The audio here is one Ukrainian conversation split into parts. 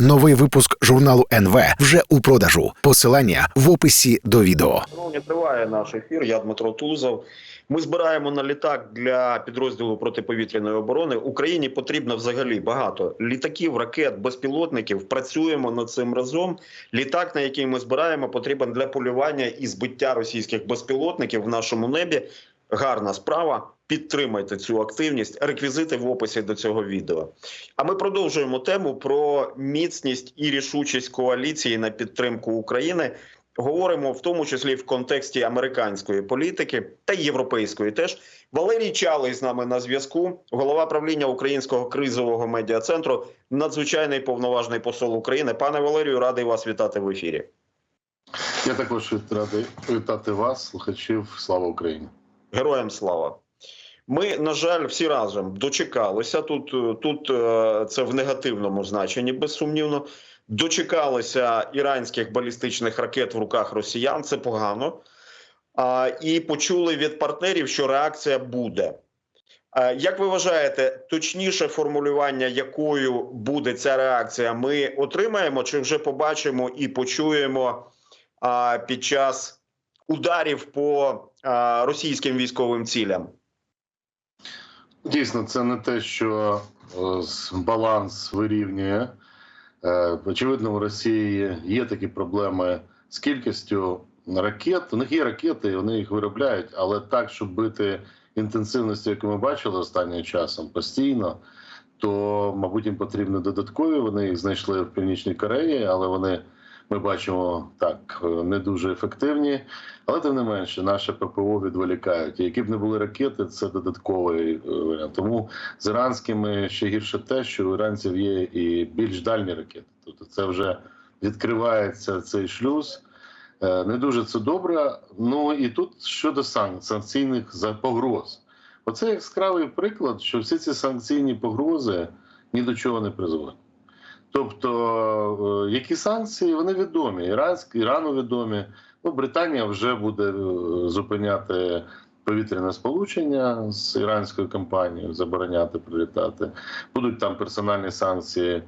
Новий випуск журналу НВ вже у продажу. Посилання в описі до відео. Шановні, триває наш ефір. Я Дмитро Тузов. Ми збираємо на літак для підрозділу протиповітряної оборони. Україні потрібно взагалі багато літаків, ракет, безпілотників. Працюємо над цим разом. Літак, на який ми збираємо, потрібен для полювання і збиття російських безпілотників в нашому небі. Гарна справа. Підтримайте цю активність. Реквізити в описі до цього відео. А ми продовжуємо тему про міцність і рішучість коаліції на підтримку України. Говоримо в тому числі в контексті американської політики та європейської. Теж Валерій Чалий з нами на зв'язку, голова правління Українського кризового медіа центру, надзвичайний повноважний посол України. Пане Валерію, радий вас вітати в ефірі. Я також радий вітати вас, слухачів. Слава Україні! Героям слава. Ми, на жаль, всі разом дочекалися тут. Тут е, це в негативному значенні, безсумнівно. Дочекалися іранських балістичних ракет в руках росіян. Це погано. І почули від партнерів, що реакція буде. Як ви вважаєте, точніше формулювання, якою буде ця реакція, ми отримаємо чи вже побачимо і почуємо а, під час ударів по російським військовим цілям? Дійсно, це не те, що е, баланс вирівнює. Е, Очевидно, в Росії є такі проблеми з кількістю ракет. У них є ракети, вони їх виробляють, але так, щоб бити інтенсивністю, яку ми бачили останнім часом, постійно, то, мабуть, їм потрібні додаткові. Вони їх знайшли в Північній Кореї, але вони. Ми бачимо так не дуже ефективні, але тим не менше, наше ППО відволікають. І Які б не були ракети, це додатковий варіант. Тому з іранськими ще гірше те, що у іранців є і більш дальні ракети. Тобто, це вже відкривається цей шлюз. Не дуже це добре. Ну і тут щодо санкційних погроз. Оце яскравий приклад, що всі ці санкційні погрози ні до чого не призводять. Тобто, які санкції вони відомі, іранські Ірану відомі. Ну, Британія вже буде зупиняти повітряне сполучення з іранською компанією, забороняти прилітати. Будуть там персональні санкції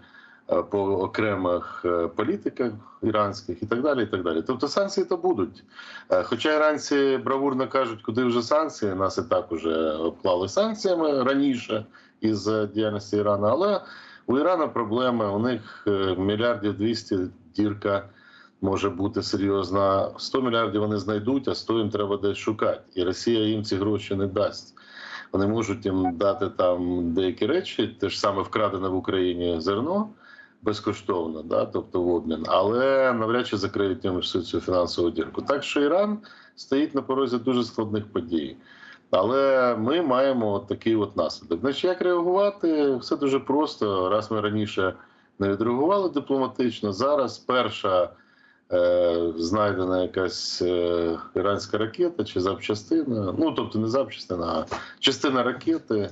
по окремих політиках іранських і так далі. і так далі. Тобто санкції то будуть. Хоча іранці бравурно кажуть, куди вже санкції, нас і так вже обклали санкціями раніше із діяльності Ірану, але у Ірана проблеми. У них мільярдів 200 дірка може бути серйозна. 100 мільярдів вони знайдуть, а 100 їм треба десь шукати. І Росія їм ці гроші не дасть. Вони можуть їм дати там деякі речі, те ж саме вкрадене в Україні зерно безкоштовно, да, тобто в обмін, але навряд чи закриють їм всю цю фінансову дірку. Так що Іран стоїть на порозі дуже складних подій. Але ми маємо от такий от наслідок. Значить, як реагувати? Все дуже просто. Раз ми раніше не відреагували дипломатично. Зараз перша е, знайдена якась е, іранська ракета чи запчастина. Ну тобто не запчастина, а частина ракети.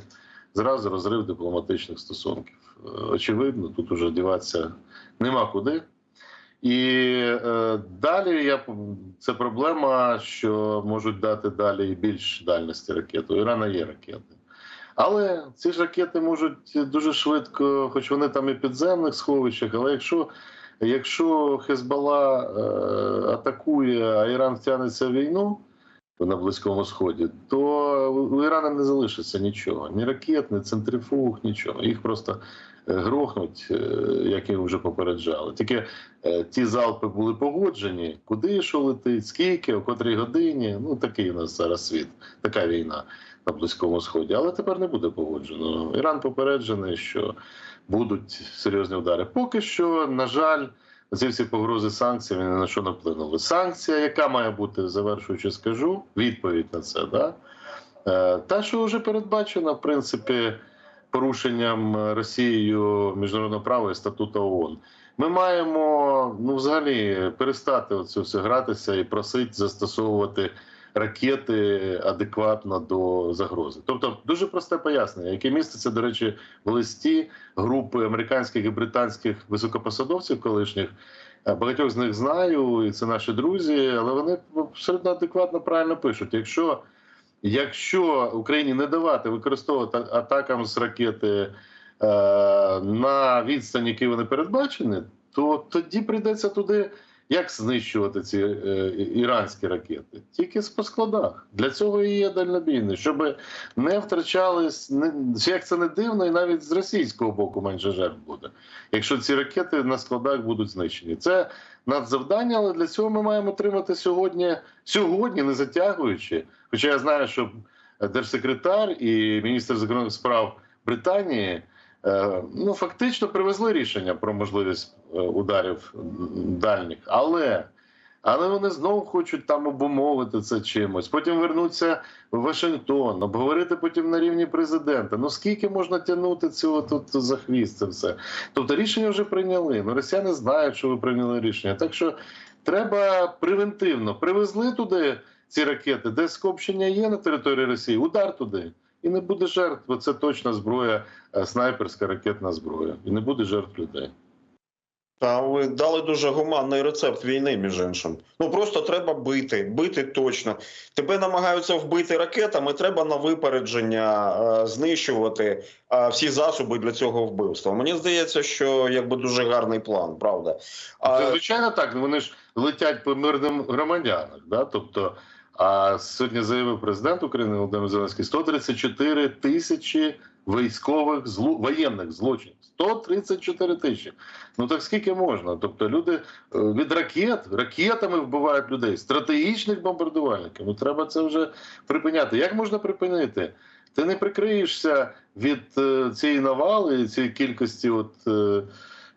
Зразу розрив дипломатичних стосунків. Е, очевидно, тут уже діватися нема куди. І е, далі я це проблема, що можуть дати далі більш дальності ракети. У Ірана є ракети. Але ці ж ракети можуть дуже швидко, хоч вони там і підземних сховищах, але якщо якщо Хезбала е, атакує, а Іран втягнеться в війну на Близькому Сході, то у Ірана не залишиться нічого: ні ракет, ні центрифуг, нічого. Їх просто грохнуть, як їх вже попереджали. Тільки ті залпи були погоджені, куди що летить, скільки, о котрій годині. Ну такий у нас зараз світ, така війна на Близькому Сході. Але тепер не буде погоджено. Іран попереджений, що будуть серйозні удари. Поки що, на жаль, ці всі погрози санкціями на що не вплинули. Санкція, яка має бути, завершуючи, скажу, відповідь на це, да? та, що вже передбачена, в принципі порушенням Росією міжнародного права і статуту ООН. Ми маємо ну взагалі перестати оцю все гратися і просити застосовувати ракети адекватно до загрози. Тобто, дуже просте пояснення, яке міститься, до речі, в листі групи американських і британських високопосадовців колишніх. Багатьох з них знаю, і це наші друзі, але вони абсолютно адекватно правильно пишуть. Якщо Якщо Україні не давати використовувати атакам з ракети на відстані, які вони передбачені, то тоді прийдеться туди. Як знищувати ці е, іранські ракети? Тільки по складах. Для цього і є дальнобійний, щоб не втрачались, не, як це не дивно, і навіть з російського боку менше жертв буде, якщо ці ракети на складах будуть знищені. Це надзавдання, але для цього ми маємо отримати сьогодні, сьогодні, не затягуючи. Хоча я знаю, що держсекретар і міністр закордонних справ Британії. Е, Ну, фактично привезли рішення про можливість е, ударів дальніх, але, але вони знову хочуть там обумовити це чимось. Потім вернуться в Вашингтон, обговорити потім на рівні президента. Ну скільки можна тягнути цього тут за хвіст це все? Тобто рішення вже прийняли. Ну росіяни знають, що ви прийняли рішення. Так що треба превентивно привезли туди ці ракети, де скопчення є на території Росії, удар туди. І не буде жертв, бо це точна зброя, е, снайперська ракетна зброя. І не буде жертв людей. Та ви дали дуже гуманний рецепт війни, між іншим. Ну просто треба бити, бити точно. Тебе намагаються вбити ракетами. Треба на випередження е, знищувати е, всі засоби для цього вбивства. Мені здається, що якби дуже гарний план, правда. Це, звичайно, так. Вони ж летять по мирним громадянам. Да? Тобто, а сьогодні заявив президент України Володимир Зеленський 134 тисячі військових зло... воєнних злочинів. 134 тисячі. Ну так скільки можна? Тобто люди е, від ракет ракетами вбивають людей, стратегічних бомбардувальників. Ну треба це вже припиняти. Як можна припинити? Ти не прикриєшся від е, цієї навали, цієї кількості, от е,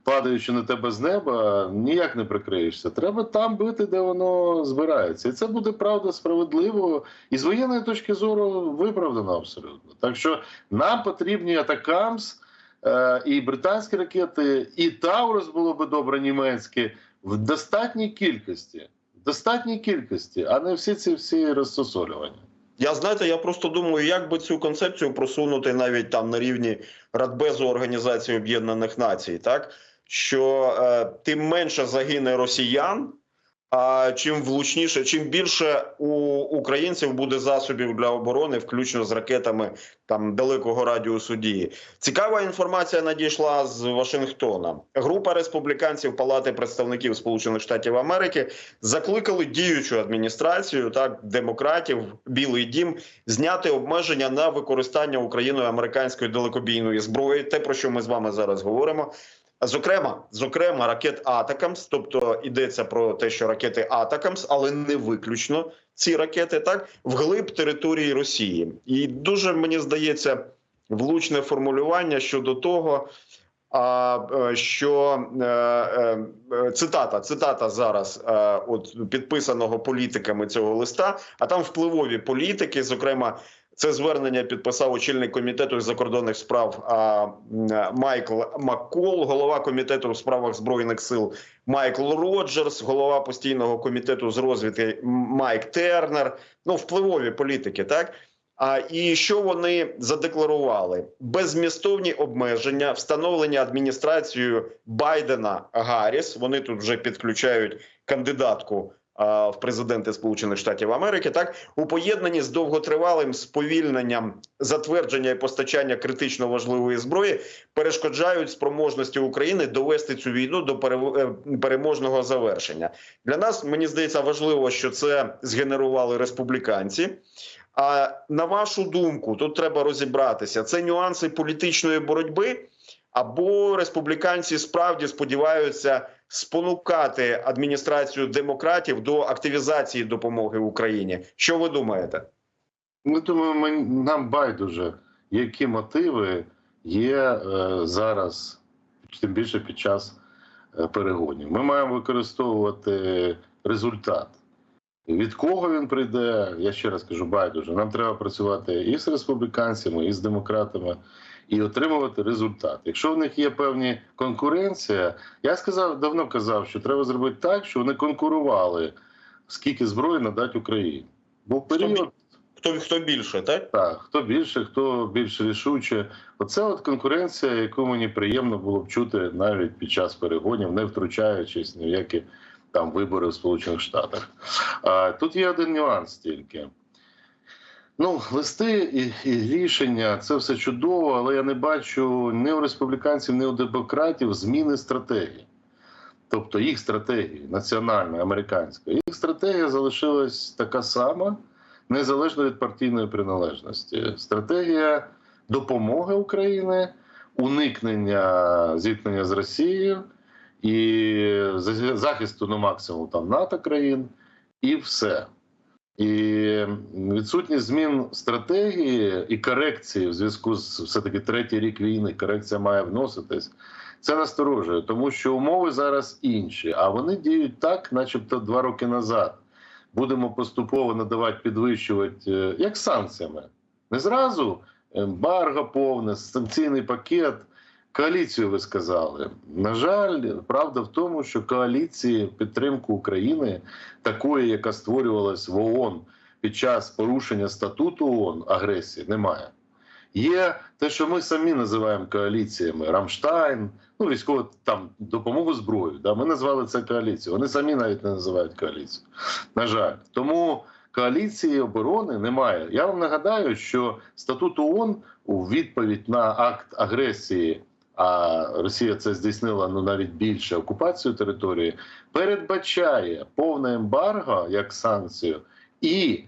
падаючи на тебе з неба, ніяк не прикриєшся. Треба там бити, де воно збирається. І це буде правда справедливо і з воєнної точки зору виправдано абсолютно. Так що нам потрібні атакамс. Е, і британські ракети, і Таурус було би добре німецькі в достатній кількості, достатній кількості, а не всі ці всі розсосолювання. Я знаєте, я просто думаю, як би цю концепцію просунути навіть там на рівні Радбезу Організації Об'єднаних Націй, так що е, тим менше загине росіян. А чим влучніше, чим більше у українців буде засобів для оборони, включно з ракетами там далекого радіусу дії. Цікава інформація надійшла з Вашингтона. Група республіканців Палати представників Сполучених Штатів Америки закликали діючу адміністрацію так демократів, Білий Дім зняти обмеження на використання Україною американської далекобійної зброї. Те про що ми з вами зараз говоримо. Зокрема, зокрема, ракет Атакамс, тобто йдеться про те, що ракети Атакамс, але не виключно ці ракети, так вглиб території Росії, і дуже мені здається влучне формулювання щодо того. Е, що е, е, цитата, цитата зараз, от підписаного політиками цього листа, а там впливові політики, зокрема, це звернення підписав очільник комітету з закордонних справ Майкл Маккол, голова комітету у справах збройних сил Майкл Роджерс, голова постійного комітету з розвідки Майк Тернер. Ну, впливові політики, так. А і що вони задекларували? Беззмістовні обмеження, встановлення адміністрацією Байдена Гарріс. Вони тут вже підключають кандидатку в президенти Сполучених Штатів Америки, так у поєднанні з довготривалим сповільненням затвердження і постачання критично важливої зброї перешкоджають спроможності України довести цю війну до е, переможного завершення. Для нас мені здається важливо, що це згенерували республіканці. А на вашу думку, тут треба розібратися: це нюанси політичної боротьби, або республіканці справді сподіваються спонукати адміністрацію демократів до активізації допомоги Україні. Що ви думаєте? Ми думаємо, нам байдуже, які мотиви є е, зараз, тим більше під час е, перегонів. Ми маємо використовувати результат. Від кого він прийде, я ще раз кажу, байдуже. Нам треба працювати і з республіканцями, і з демократами, і отримувати результат. Якщо в них є певні конкуренція, я сказав, давно казав, що треба зробити так, щоб вони конкурували, скільки зброї надати Україні. Був період. Хто хто більше, так? Так, хто більше, хто більш рішуче. Оце от конкуренція, яку мені приємно було б чути навіть під час перегонів, не втручаючись ні в які там вибори в Сполучених Штатах. А, тут є один нюанс тільки. Ну, листи і, і рішення це все чудово, але я не бачу ні у республіканців, ні у демократів зміни стратегії. Тобто їх стратегії національної, американської, їх стратегія залишилась така сама, незалежно від партійної приналежності. Стратегія допомоги України, уникнення зіткнення з Росією і захисту на максимум там НАТО країн, і все. І відсутність змін стратегії і корекції в зв'язку з все-таки третій рік війни, корекція має вноситись. Це насторожує, тому що умови зараз інші, а вони діють так, начебто два роки назад. Будемо поступово надавати, підвищувати, е, як санкціями. Не зразу ембарго повне, санкційний пакет. Коаліцію ви сказали. На жаль, правда в тому, що коаліції підтримку України, такої, яка створювалась в ООН під час порушення статуту ООН агресії, немає. Є те, що ми самі називаємо коаліціями Рамштайн, ну військову там допомогу зброю. Да, ми назвали це коаліцією. Вони самі навіть не називають коаліцію. На жаль, тому коаліції оборони немає. Я вам нагадаю, що статут ООН у відповідь на акт агресії. А Росія це здійснила ну навіть більше окупацію території, передбачає повне ембарго як санкцію, і,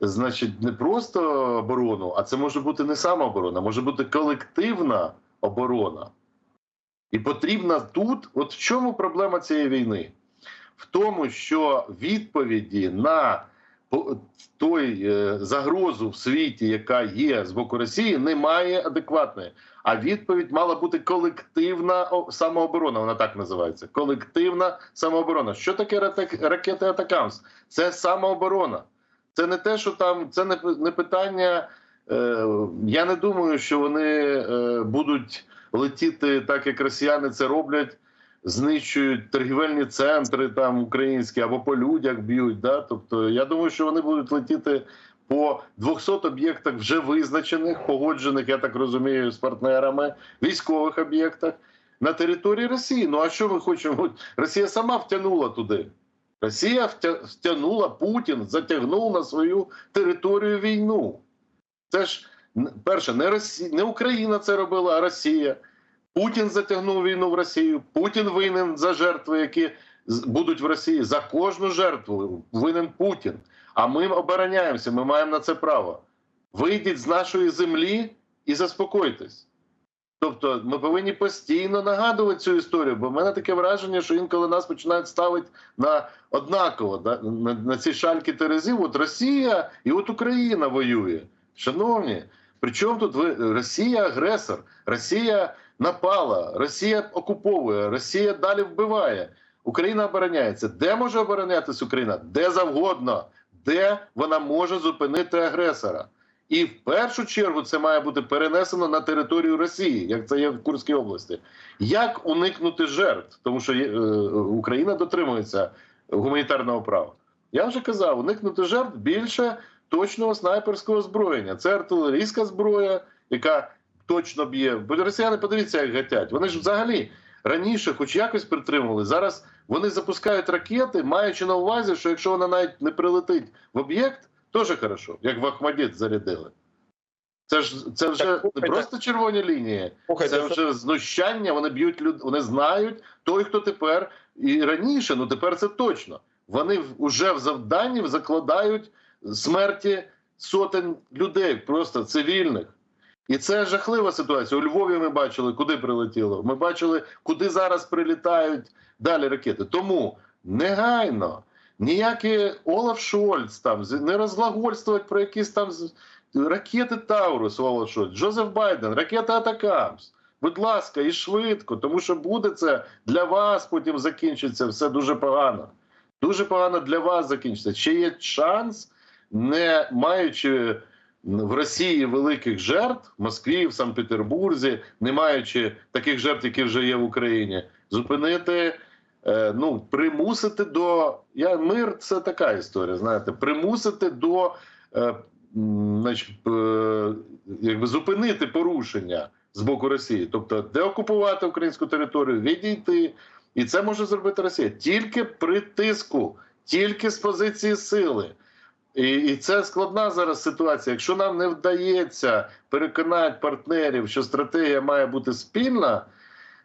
значить, не просто оборону, а це може бути не самооборона, може бути колективна оборона. І потрібна тут, от в чому проблема цієї війни? В тому, що відповіді на той е, загрозу в світі, яка є з боку Росії, немає адекватної. А відповідь мала бути колективна самооборона. Вона так називається. Колективна самооборона. Що таке ракети Атакамс? Це самооборона. Це не те, що там це не, не питання. Е, я не думаю, що вони е, будуть летіти так, як росіяни це роблять. Знищують торгівельні центри там українські або по людях б'ють. Да? Тобто, я думаю, що вони будуть летіти по 200 об'єктах вже визначених, погоджених, я так розумію, з партнерами, військових об'єктах на території Росії. Ну а що ми хочемо? Росія сама втягнула туди. Росія втягнула Путін, затягнув на свою територію війну. Це ж перше, не Росія, не Україна це робила, а Росія. Путін затягнув війну в Росію. Путін винен за жертви, які будуть в Росії. За кожну жертву винен Путін. А ми обороняємося, ми маємо на це право. Вийдіть з нашої землі і заспокойтесь. Тобто ми повинні постійно нагадувати цю історію, бо в мене таке враження, що інколи нас починають ставити на однаково да, на, на ці шальки терезів. От Росія і от Україна воює. Шановні, при чому тут ви Росія агресор, Росія напала, Росія окуповує, Росія далі вбиває. Україна обороняється. Де може оборонятися Україна? Де завгодно, де вона може зупинити агресора. І в першу чергу це має бути перенесено на територію Росії, як це є в Курській області. Як уникнути жертв? Тому що е, Україна дотримується гуманітарного права. Я вже казав, уникнути жертв більше точного снайперського озброєння. Це артилерійська зброя, яка точно б'є. Бо росіяни подивіться, як гатять. Вони ж взагалі раніше, хоч якось притримували. Зараз вони запускають ракети, маючи на увазі, що якщо вона навіть не прилетить в об'єкт, теж хорошо, як в Ахмадіт зарядили. Це ж це вже Так, не просто червоні лінії, Слухайте, це вже знущання. Вони б'ють люд, вони знають той, хто тепер і раніше. Ну тепер це точно. Вони вже в завданні закладають смерті сотень людей, просто цивільних. І це жахлива ситуація. У Львові ми бачили, куди прилетіло. Ми бачили, куди зараз прилітають далі ракети. Тому негайно ніякі Олаф Шольц там не розглагольствувати про якісь там ракети Таурус, Олаф Шольц, Джозеф Байден, ракета Атакамс. Будь ласка, і швидко, тому що буде це для вас потім закінчиться все дуже погано. Дуже погано для вас закінчиться. Ще є шанс, не маючи в Росії великих жертв, в Москві, в Санкт-Петербурзі, не маючи таких жертв, які вже є в Україні, зупинити, е, ну примусити до я мир це така історія. Знаєте, примусити до е, значить, е, якби зупинити порушення з боку Росії, тобто деокупувати українську територію, відійти, і це може зробити Росія тільки при тиску, тільки з позиції сили. І, і це складна зараз ситуація. Якщо нам не вдається переконати партнерів, що стратегія має бути спільна,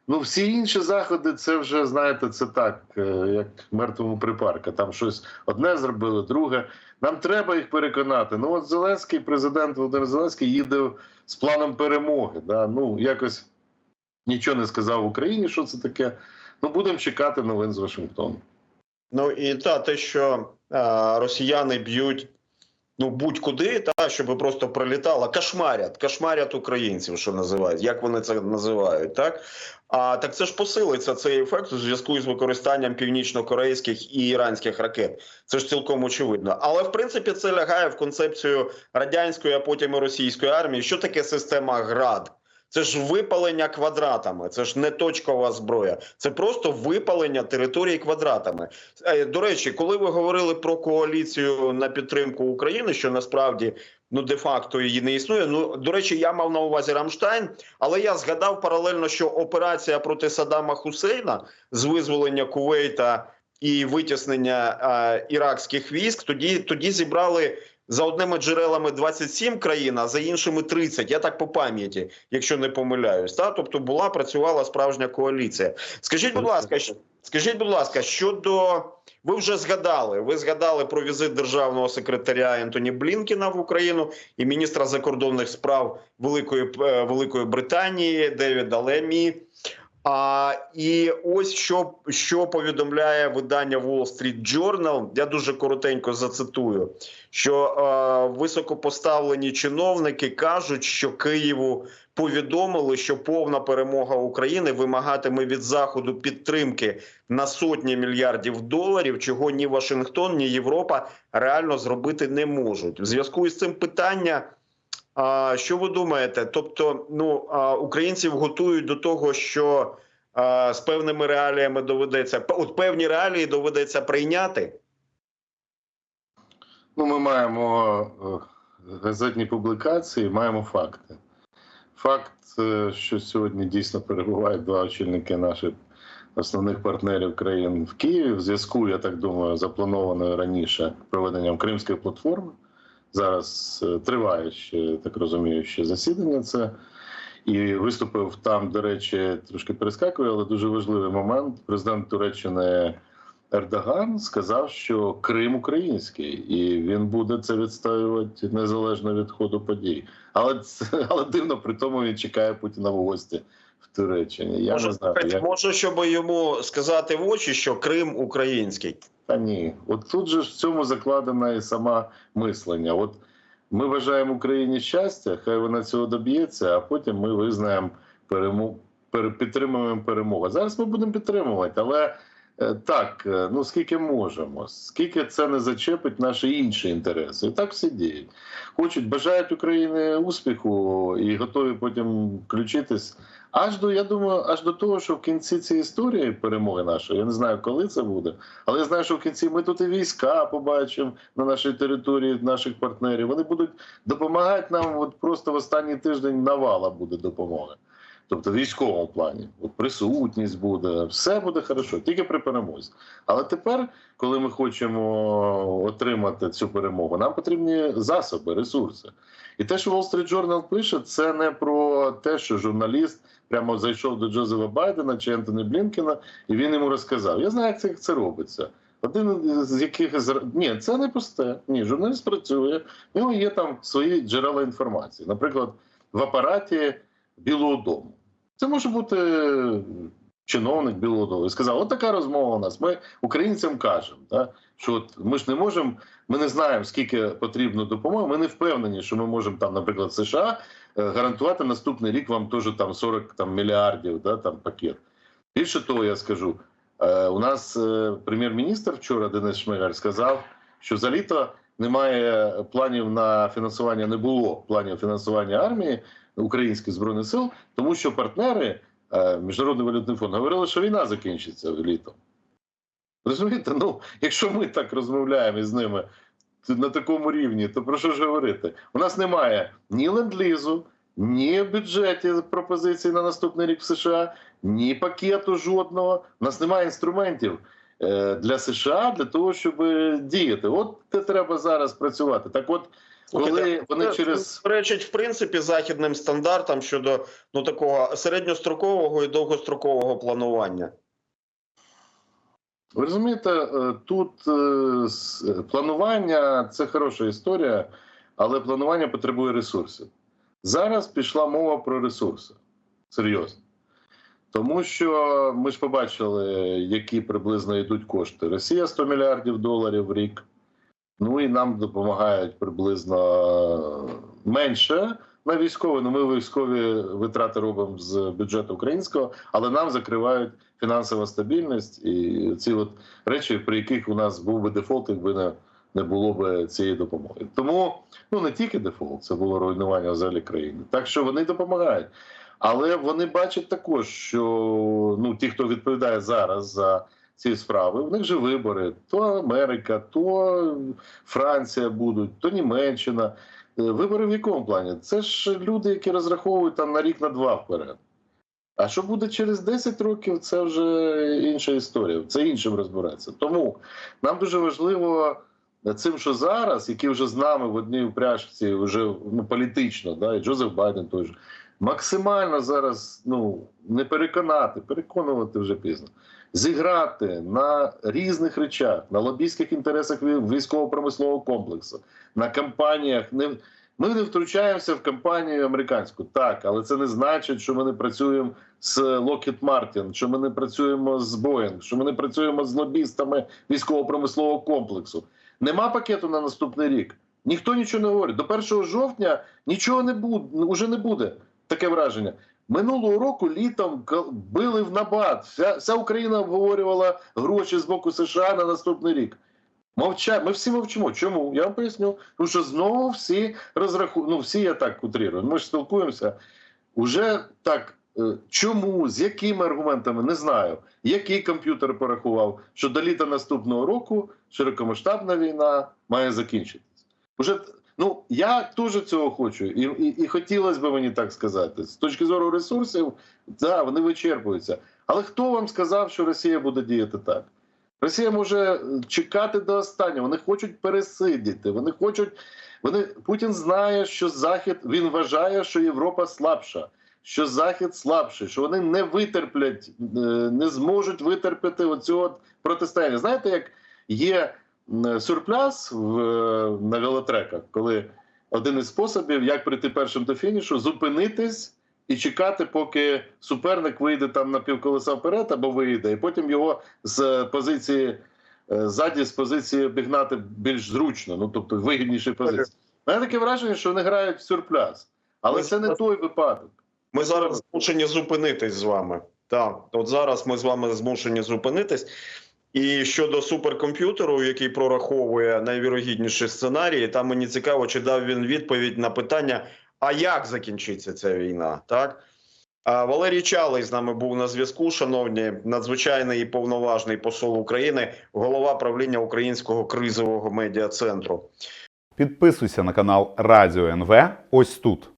ну всі інші заходи, це вже знаєте, це так, е, як мертвому припарка. Там щось одне зробили, друге. Нам треба їх переконати. Ну от Зеленський, президент Володимир Зеленський їде з планом перемоги. Да? Ну якось нічого не сказав Україні, що це таке. Ну будемо чекати новин з Вашингтону. Ну і та те, що росіяни б'ють ну будь-куди, та щоб просто прилітало, кошмарять, кошмарять українців, що називають, як вони це називають, так а так це ж посилиться цей ефект у зв'язку з використанням північно-корейських і іранських ракет. Це ж цілком очевидно. Але в принципі це лягає в концепцію радянської, а потім і російської армії. Що таке система ГРАД? Це ж випалення квадратами, це ж не точкова зброя, це просто випалення території квадратами. Е, До речі, коли ви говорили про коаліцію на підтримку України, що насправді ну де-факто її не існує. Ну до речі, я мав на увазі Рамштайн, але я згадав паралельно, що операція проти Саддама Хусейна з визволення Кувейта і витіснення е, іракських військ, тоді тоді зібрали. За одними джерелами 27 країн, а за іншими 30, Я так по пам'яті, якщо не помиляюсь. Та тобто була працювала справжня коаліція. Скажіть, будь ласка, скажіть, будь ласка, щодо ви вже згадали? Ви згадали про візит державного секретаря Ентоні Блінкіна в Україну і міністра закордонних справ Великої е, Великої Британії Девіда Лемі. А і ось що, що повідомляє видання Wall Street Journal, Я дуже коротенько зацитую, що е, високопоставлені чиновники кажуть, що Києву повідомили, що повна перемога України вимагатиме від заходу підтримки на сотні мільярдів доларів, чого ні Вашингтон, ні Європа реально зробити не можуть. В зв'язку із цим питання. А що ви думаєте? Тобто, ну українців готують до того, що з певними реаліями доведеться от певні реалії доведеться прийняти. Ну, ми маємо е, газетні публікації, маємо факти. Факт, е, що сьогодні дійсно перебувають два очільники наших основних партнерів країн в Києві, в зв'язку, я так думаю, запланованою раніше проведенням Кримської платформи. Зараз е, триває ще, так розумію, ще засідання це. І виступив там, до речі, трошки перескакує, але дуже важливий момент. Президент Туреччини Ердоган сказав, що Крим український, і він буде це відстоювати незалежно від ходу подій. Але це, але дивно, при тому він чекає Путіна в гості в Туреччині. Я може, не знаю. Як... може, щоб йому сказати в очі, що Крим український. Та ні, от тут же в цьому закладена і сама мислення. От ми бажаємо Україні щастя, хай вона цього доб'ється, а потім ми визнаємо перемогу, підтримуємо перемогу. Зараз ми будемо підтримувати, але е, так, е, ну скільки можемо, скільки це не зачепить наші інші інтереси. І так всі діють. Хочуть, бажають Україні успіху і готові потім включитись. Аж до я думаю, аж до того, що в кінці цієї історії перемоги нашої, я не знаю, коли це буде, але я знаю, що в кінці ми тут і війська побачимо на нашій території наших партнерів. Вони будуть допомагати нам. От просто в останній тиждень навала буде допомога. Тобто в військовому плані, от присутність буде, все буде хорошо, тільки при перемозі. Але тепер, коли ми хочемо отримати цю перемогу, нам потрібні засоби, ресурси. І те, що Wall Street Journal пише, це не про те, що журналіст прямо зайшов до Джозефа Байдена чи Ентоні Блінкена, і він йому розказав. Я знаю, як це, як це робиться. Один з яких ні, це не просте. Ні, журналіст працює. В нього є там свої джерела інформації. Наприклад, в апараті Білого Дому. Це може бути чиновник Білого Дому. І сказав: от така розмова у нас. Ми українцям кажемо, да, що от ми ж не можемо, ми не знаємо, скільки потрібно допомоги. Ми не впевнені, що ми можемо там, наприклад, США е, гарантувати наступний рік вам теж там 40 там, мільярдів, да, там пакет. Більше того, я скажу. Е, У нас е, прем'єр-міністр вчора Денис Шмигаль сказав, що за літо немає планів на фінансування, не було планів фінансування армії українських збройних сил, тому що партнери Міжнародний валютний фонд говорили, що війна закінчиться літом. Розумієте? Ну, якщо ми так розмовляємо із ними на такому рівні, то про що ж говорити? У нас немає ні ленд-лізу, ні в бюджеті пропозицій на наступний рік в США, ні пакету жодного. У нас немає інструментів. Е, для США для того, щоб діяти. От це треба зараз працювати. Так, от коли Слухайте, вони це через суперечить в принципі західним стандартам щодо ну такого середньострокового і довгострокового планування. Ви розумієте, е, тут е, планування це хороша історія, але планування потребує ресурсів. Зараз пішла мова про ресурси. Серйозно. Тому що ми ж побачили, які приблизно йдуть кошти. Росія 100 мільярдів доларів в рік. Ну і нам допомагають приблизно менше на військові. Ну, ми військові витрати робимо з бюджету українського, але нам закривають фінансова стабільність і ці от речі, при яких у нас був би дефолт, якби не, не було б цієї допомоги. Тому ну не тільки дефолт, це було руйнування взагалі країни. Так що вони допомагають. Але вони бачать також, що ну ті, хто відповідає зараз за ці справи, в них же вибори: то Америка, то Франція будуть, то Німеччина. Е, Вибори в якому плані? Це ж люди, які розраховують там на рік на два вперед. А що буде через 10 років, це вже інша історія. Це іншим розбиратися. Тому нам дуже важливо цим, що зараз, які вже з нами в одній упряжці, вже ну, політично, да, і Джозеф Байден той же, максимально зараз ну, не переконати, переконувати вже пізно. Зіграти на різних речах, на лобійських інтересах військово-промислового комплексу, на кампаніях. Не, ми не втручаємося в кампанію американську, так, але це не значить, що ми не працюємо з Lockheed Martin, що ми не працюємо з Boeing, що ми не працюємо з лобістами військово-промислового комплексу. Нема пакету на наступний рік. Ніхто нічого не говорить. До 1 жовтня нічого не буде, уже не буде. Таке враження. Минулого року літом били в набат. Вся, вся Україна обговорювала гроші з боку США на наступний рік. Мовча, ми всі мовчимо. Чому? Я вам поясню. Тому що знову всі розрахують. Ну, всі я так утрирую. Ми ж спілкуємося. Уже так. е, Чому, з якими аргументами, не знаю. Який комп'ютер порахував, що до літа наступного року широкомасштабна війна має закінчитись. Уже ну я теж цього хочу, і, і, і хотілося б мені так сказати. З точки зору ресурсів, да, вони вичерпуються. Але хто вам сказав, що Росія буде діяти так? Росія може е, чекати до останнього. Вони хочуть пересидіти. Вони хочуть. Вони Путін знає, що Захід він вважає, що Європа слабша, що Захід слабший, що вони не витерплять, е, не зможуть витерпіти оцього протистояння. Знаєте, як є сюрпляс в, е, на велотреках, коли один із способів, як прийти першим до фінішу, зупинитись і чекати, поки суперник вийде там на півколеса вперед або вийде, і потім його з позиції е, ззаді, з позиції обігнати більш зручно, ну тобто в вигіднішій позиції. У мене таке враження, що вони грають в сюрпляс, але Ми це не той випадок. Ми зараз змушені зупинитись з вами. Так, от зараз ми з вами змушені зупинитись. І щодо суперкомп'ютеру, який прораховує найвірогідніші сценарії, там мені цікаво, чи дав він відповідь на питання: а як закінчиться ця війна? Так а Валерій Чалий з нами був на зв'язку. Шановні, надзвичайний і повноважний посол України, голова правління Українського кризового медіа центру. Підписуйся на канал Радіо НВ ось тут.